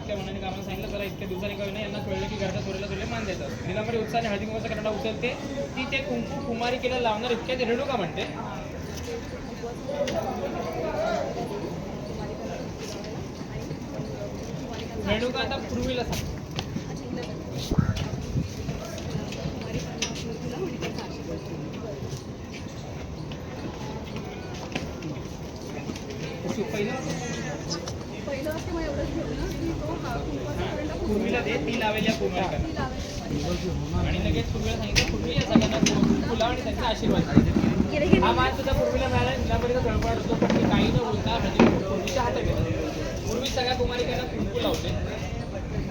इतक्या मनाने कामाला सांगितलं चला इतक्या दिवसांनी का नाही यांना कळलं की घरच्या चोरीला तुला मान देतात. निलांबरी उत्साहाने हळदी कुंकवाचा करंडा उचलते. ती ते कुंकू कुमारिकेला लावणार इतक्या ते रेणुका म्हणते. रेणुका आता पूर्वीला सांग. पहिलं पहिलं एवढंच की तो हा दे ती लावेल्या. आणि लगेच पूर्वीला सांगितलं पूर्वी या सगळ्यांना फुला आणि त्यांचा आशीर्वाद. हा मान सुद्धा पूर्वीला मिळाला निलांबरीचा तळपड असतो पण ते काही न बोलता म्हणजे पूर्वीच्या हातात घेतात पूर्वी सगळ्या कुमारिकांना कुंकू लावते.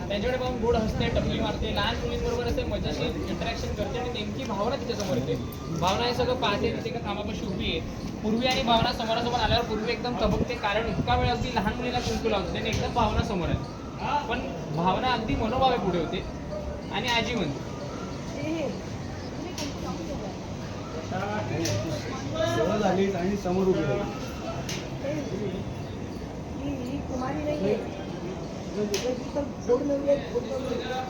त्यांच्याकडे पाहून गोड हसते टपली मारते. लहान मुलींबरोबर असे मजाशी इंटरॅक्शन करते आणि भावना तिच्यासमोर येते भावना हे सगळं पाहते तिथे का कामापाशी उभी आहे. पूर्वी आणि भावना समोरासमोर आल्यावर पूर्वी एकदम तबकते कारण इतका वेळ अगदी लहान मुलीला कुंकू लावते त्याने एकदम भावना समोर आहे. पण भावना अगदी मनोभावे पुढे होते आणि आजी म्हणते आणि समोर उभी राहिली. कुमारी नाहीये ही तर गोड नवरी आहे, गोड नवरी आहे.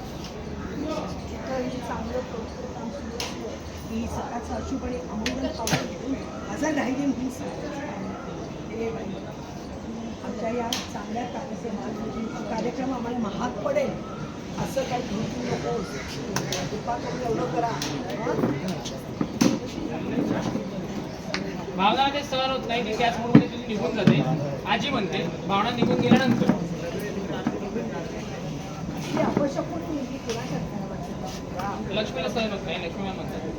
इथं ही चांगलं कौतुक काम सुरू असलं की सकाळचं अशुपणे अमृत पावडर घेऊन हजर राहिली म्हणून आमच्या या चांगल्या कार्यक्रम कार्यक्रम आम्हाला महाग पडेल. असं काही घेऊ नको. कृपा करून एवढं करा? भावना ते सहन होत नाही ती त्याच मूडमध्ये तिथून निघून जाते. आजी म्हणते भावना निघून गेल्यानंतर. लक्ष्मीला सहन होत नाही लक्ष्मीला म्हणतात.